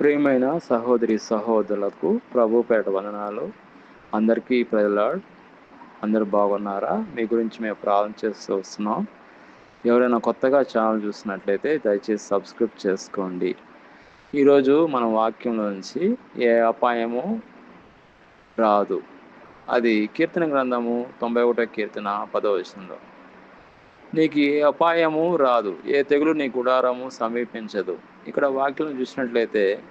ప్రియమైన సహోదరి సహోదరులకు ప్రభుపేట వందనాలు. అందరికీ ప్రజలాడ్ అందరు బాగున్నారా? మీ గురించి మేము ప్రార్థన చేస్తూ వస్తున్నాం. ఎవరైనా కొత్తగా ఛానల్ చూసినట్లయితే దయచేసి సబ్స్క్రైబ్ చేసుకోండి. ఈరోజు మన వాక్యంలో నుంచి ఏ అపాయము రాదు. అది కీర్తన గ్రంథము తొంభై ఒకటో కీర్తన పదో విషయంలో నీకు ఏ అపాయము రాదు ఏ తెగులు నీ గుడారము సమీపించదు. ఇక్కడ వాక్యం చూసినట్లయితే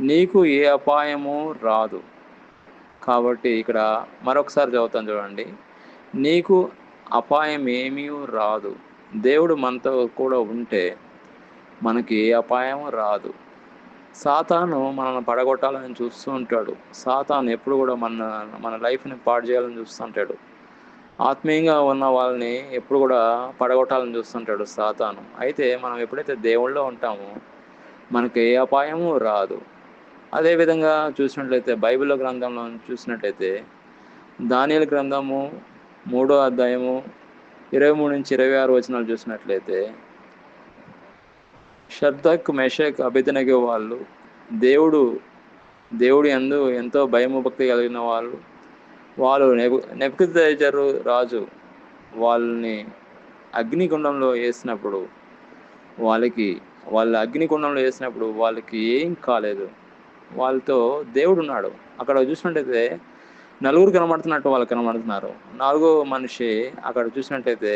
నీకు ఏ అపాయము రాదు. కాబట్టి ఇక్కడ మరొకసారి చదువుతాను చూడండి. నీకు అపాయం ఏమీ రాదు. దేవుడు మనతో కూడా ఉంటే మనకి ఏ అపాయము రాదు. సాతాను మనల్ని పడగొట్టాలని చూస్తూ ఉంటాడు. సాతాను ఎప్పుడు కూడా మన మన లైఫ్ని పాడు చేయాలని చూస్తుంటాడు ఆత్మీయంగా ఉన్న వాళ్ళని ఎప్పుడు కూడా పడగొట్టాలని చూస్తుంటాడు సాతాను. అయితే మనం ఎప్పుడైతే దేవుళ్ళో ఉంటామో మనకి ఏ అపాయము రాదు. అదేవిధంగా చూసినట్లయితే బైబిల్ గ్రంథంలో చూసినట్లయితే దానియల గ్రంథము మూడో అధ్యాయము ఇరవై మూడు నుంచి ఇరవై ఆరు వచనాలు చూసినట్లయితే షర్దక్ మెషక్ అభిధనగే వాళ్ళు దేవుడు దేవుడు అందు ఎంతో భయము భక్తి కలిగిన వాళ్ళు వాళ్ళు నెబు నెప్పుకుజరు రాజు వాళ్ళని అగ్నిగుండంలో వేసినప్పుడు వాళ్ళకి వాళ్ళ అగ్నిగుండంలో వేసినప్పుడు వాళ్ళకి ఏం కాలేదు. వాళ్ళతో దేవుడు ఉన్నాడు. అక్కడ చూసినట్టయితే నలుగురు కనబడుతున్నట్టు వాళ్ళు కనబడుతున్నారు. నాలుగో మనిషి అక్కడ చూసినట్టయితే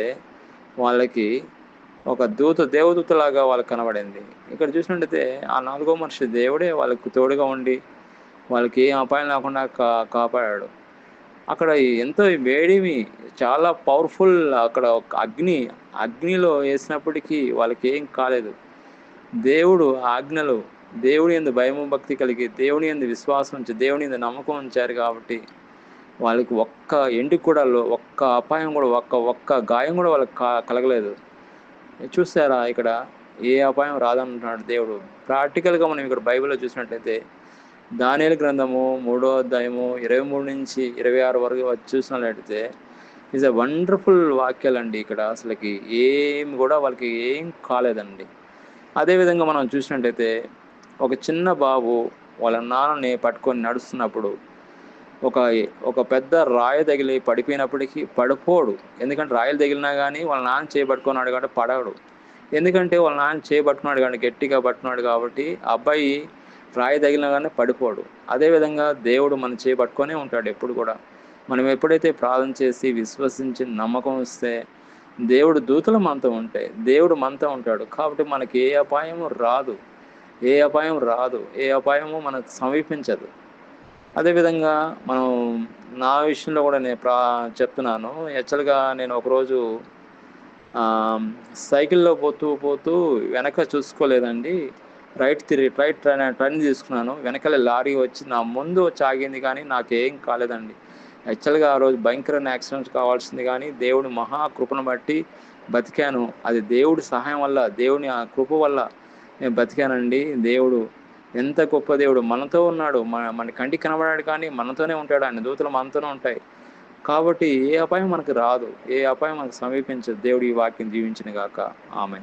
వాళ్ళకి ఒక దూత దేవదూతలాగా వాళ్ళకి కనబడింది. ఇక్కడ చూసినట్టయితే ఆ నాలుగో మనిషి దేవుడే వాళ్ళకు తోడుగా ఉండి వాళ్ళకి ఏం అపాయం లేకుండా కా కాపాడాడు. అక్కడ ఎంతో వేడిమి చాలా పవర్ఫుల్ అక్కడ ఒక అగ్ని అగ్నిలో వేసినప్పటికీ వాళ్ళకి ఏం కాలేదు. దేవుడు ఆజ్ఞలు దేవుని ఎందు భయము భక్తి కలిగి దేవుని ఎందు విశ్వాసం ఉంచి దేవుని ఎందు నమ్మకం ఉంచారు కాబట్టి వాళ్ళకి ఒక్క ఎండి కూడా ఒక్క అపాయం కూడా ఒక్క ఒక్క గాయం కూడా వాళ్ళకి కలగలేదు. చూసారా ఇక్కడ ఏ అపాయం రాదంటున్నాడు దేవుడు. ప్రాక్టికల్గా మనం ఇక్కడ బైబిల్లో చూసినట్లయితే దానియల గ్రంథము మూడో అధ్యాయము ఇరవై మూడు నుంచి ఇరవై ఆరు వరకు చూసినట్లయితే ఈజ్ అ వండర్ఫుల్ వాక్యాలండి ఇక్కడ అసలుకి ఏం కూడా వాళ్ళకి ఏం కాలేదండి. అదేవిధంగా మనం చూసినట్టయితే ఒక చిన్న బాబు వాళ్ళ నాన్నని పట్టుకొని నడుస్తున్నప్పుడు ఒక ఒక పెద్ద రాయి తగిలి పడిపోయినప్పటికీ పడిపోడు. ఎందుకంటే రాయలు తగిలినా కానీ వాళ్ళ నాన్న చేయబట్టుకున్నాడు కాబట్టి పడడు. ఎందుకంటే వాళ్ళ నాన్న చేయబట్టుకున్నాడు కానీ గట్టిగా పట్టుకున్నాడు కాబట్టి అబ్బాయి రాయి తగిలినా కానీ పడిపోడు అదేవిధంగా దేవుడు మనం చేపట్టుకొనే ఉంటాడు ఎప్పుడు కూడా. మనం ఎప్పుడైతే ప్రార్థన చేసి విశ్వసించి నమ్మకం ఇస్తే దేవుడు దూతలు మనతో ఉంటాయి దేవుడు మనతో ఉంటాడు. కాబట్టి మనకి ఏ అపాయము రాదు. ఏ అపాయం రాదు. ఏ అపాయము మనకు సమీపించదు. అదేవిధంగా మనం నా విషయంలో కూడా నేను ప్రా చెప్తున్నాను. యాక్చువల్గా నేను ఒకరోజు సైకిల్లో పోతూ పోతూ వెనక చూసుకోలేదండి. రైట్ తిరిగి రైట్ టర్న్ తీసుకున్నాను. వెనకాల లారీ వచ్చి నా ముందు చాగింది కానీ కానీ నాకేం కాలేదండి. యాక్చువల్గా ఆ రోజు భయంకరమైన యాక్సిడెంట్స్ కావాల్సింది కానీ దేవుడి మహాకృపను బట్టి బతికాను. అది దేవుడి సహాయం వల్ల దేవుని ఆ కృప వల్ల నేను బతికానండి. దేవుడు ఎంత గొప్ప దేవుడు. మనతో ఉన్నాడు. మన మన కంటికి కనబడాడు కానీ మనతోనే ఉంటాడు. ఆయన దూతలు మనతోనే ఉంటాయి. కాబట్టి ఏ అపాయం మనకు రాదు. ఏ అపాయం మనకు సమీపించదు. దేవుడు ఈ వాక్యం జీవించిన గాక. ఆమె